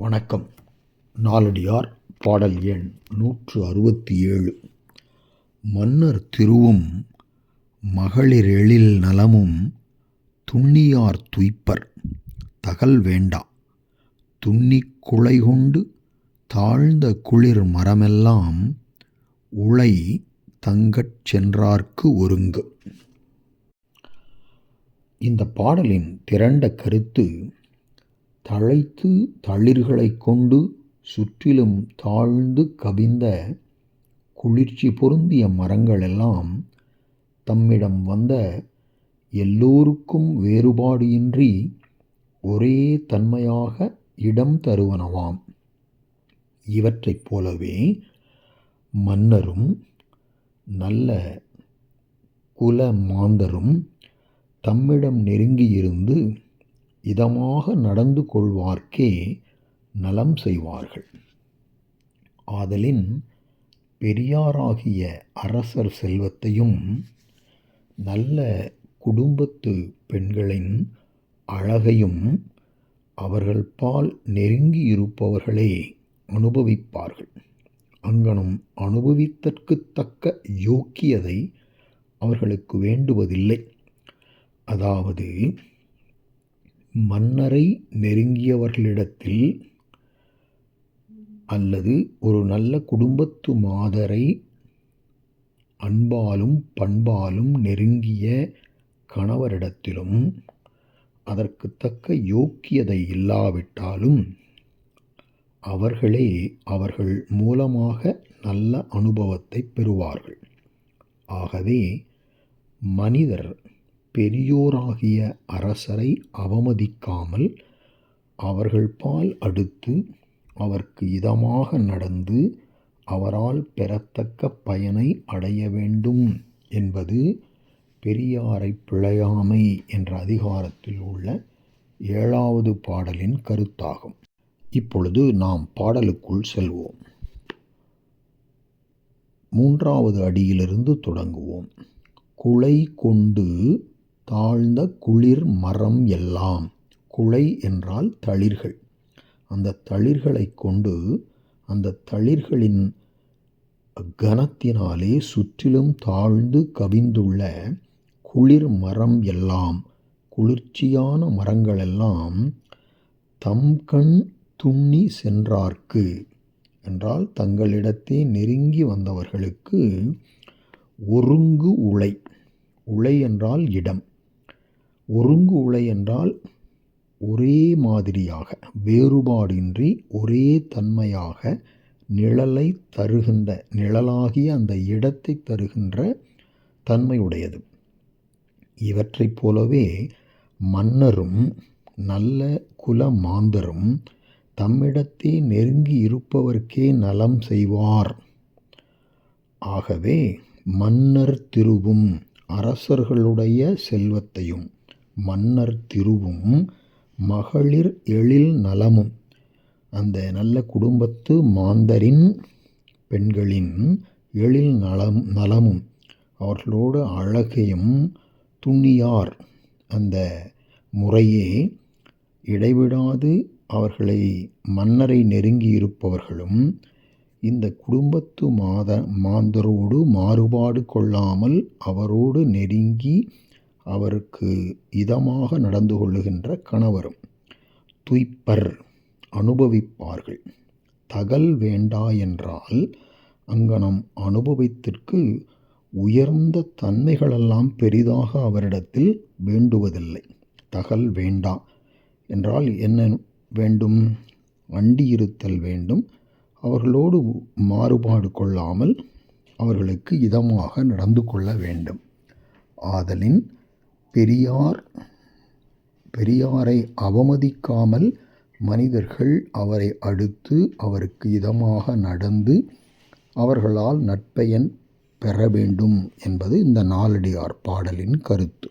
வணக்கம். நாலடியார் பாடல் எண் நூற்று அறுபத்தி ஏழு. மன்னர் திருவும் மகளிர் எழில் நலமும் துண்ணியார் துய்ப்பர். தகல் வேண்டா. துண்ணி குலை கொண்டு தாழ்ந்த குளிர் மரமெல்லாம் உளை தங்கச் சென்றார்க்கு ஒருங்கு. இந்த பாடலின் திரண்ட கருத்து தழைத்து தளிர்களைக் கொண்டு சுற்றிலும் தாழ்ந்து கவிந்த குளிர்ச்சி பொருந்திய மரங்களெல்லாம் தம்மிடம் வந்த எல்லோருக்கும் வேறுபாடு இன்றி ஒரே தன்மையாக இடம் தருவனவாம். இவற்றைப் போலவே மன்னரும் நல்ல குல மாந்தரும் தம்மிடம் நெருங்கியிருந்து இதமாக நடந்து கொள்வார்க்கே நலம் செய்வார்கள். ஆதலின் பெரியாராகிய அரசர் செல்வத்தையும் நல்ல குடும்பத்து பெண்களின் அழகையும் அவர்கள் பால் நெருங்கி இருப்பவர்களே அனுபவிப்பார்கள். அங்கனம் அனுபவித்தற்குத் தக்க யோக்கியதை அவர்களுக்கு வேண்டுவதில்லை. அதாவது மன்னரை நெருங்கியவர்களிடத்தில் அல்லது ஒரு நல்ல குடும்பத்து மாதரை அன்பாலும் பண்பாலும் நெருங்கிய கணவரிடத்திலும் அதற்கு தக்க யோக்கியதை இல்லாவிட்டாலும் அவர்களே அவர்கள் மூலமாக நல்ல அனுபவத்தை பெறுவார்கள். ஆகவே மனிதர் பெரியோராகிய அரசரை அவமதிக்காமல் அவர்கள் பால் அடுத்து அவர்க்கு இதமாக நடந்து அவரால் பெறத்தக்க பயனை அடைய வேண்டும் என்பது பெரியாரை பிழையாமை என்ற அதிகாரத்தில் உள்ள ஏழாவது பாடலின் கருத்தாகும். இப்பொழுது நாம் பாடலுக்குள் செல்வோம். மூன்றாவது அடியிலிருந்து தொடங்குவோம். குலை கொண்டு தாழ்ந்த குளிர் மரம் எல்லாம் குலை என்றால் தளிர்கள். அந்த தளிர்களை கொண்டு அந்த தளிர்களின் கனத்தினாலே சுற்றிலும் தாழ்ந்து கவிந்துள்ள குளிர் மரம் எல்லாம் குளிர்ச்சியான மரங்களெல்லாம் தம் கண் துண்ணி சென்றார்க்கு என்றால் தங்களிடத்தே நெருங்கி வந்தவர்களுக்கு ஒருங்கு உலை உலை என்றால் இடம். ஒருங்கு உலை என்றால் ஒரே மாதிரியாக வேறுபாடின்றி ஒரே தன்மையாக நிழலை தருகின்ற நிழலாகிய அந்த இடத்தை தருகின்ற தன்மையுடையது. இவற்றைப் போலவே மன்னரும் நல்ல குல மாந்தரும் தம்மிடத்தே நெருங்கி இருப்பவர்க்கே நலம் செய்வார். ஆகவே மன்னர் திருவும் அரசர்களுடைய செல்வத்தையும் மன்னர் திருவும் மகளிர் எழில் நலமும். அந்த நல்ல குடும்பத்து மாந்தரின் பெண்களின் எழில் நலம் நலமும். அவர்களோடு அழகையும் துணியார். அந்த முறையே இடைவிடாது அவர்களை மன்னரை நெருங்கியிருப்பவர்களும் இந்த குடும்பத்து மாத மாந்தரோடு மாறுபாடு கொள்ளாமல் அவரோடு நெருங்கி அவருக்கு இதமாக நடந்து கொள்ளுகின்ற கணவரும் துய்ப்பர் அனுபவிப்பார்கள். தகல் வேண்டா என்றால் அங்கனம் அனுபவித்திற்கு உயர்ந்த தன்மைகளெல்லாம் பெரிதாக அவரிடத்தில் வேண்டுவதில்லை. தகல் வேண்டா என்றால் என்ன வேண்டும்? அண்டியிருத்தல் வேண்டும். அவர்களோடு மாறுபாடு கொள்ளாமல் அவர்களுக்கு இதமாக நடந்து கொள்ள வேண்டும். ஆதலின் பெரியார் பெரியாரை அவமதிக்காமல் மனிதர்கள் அவரை அடுத்து அவருக்கு இதமாக நடந்து அவர்களால் நற்பயன் பெற வேண்டும் என்பது இந்த நாலடியார் பாடலின் கருத்து.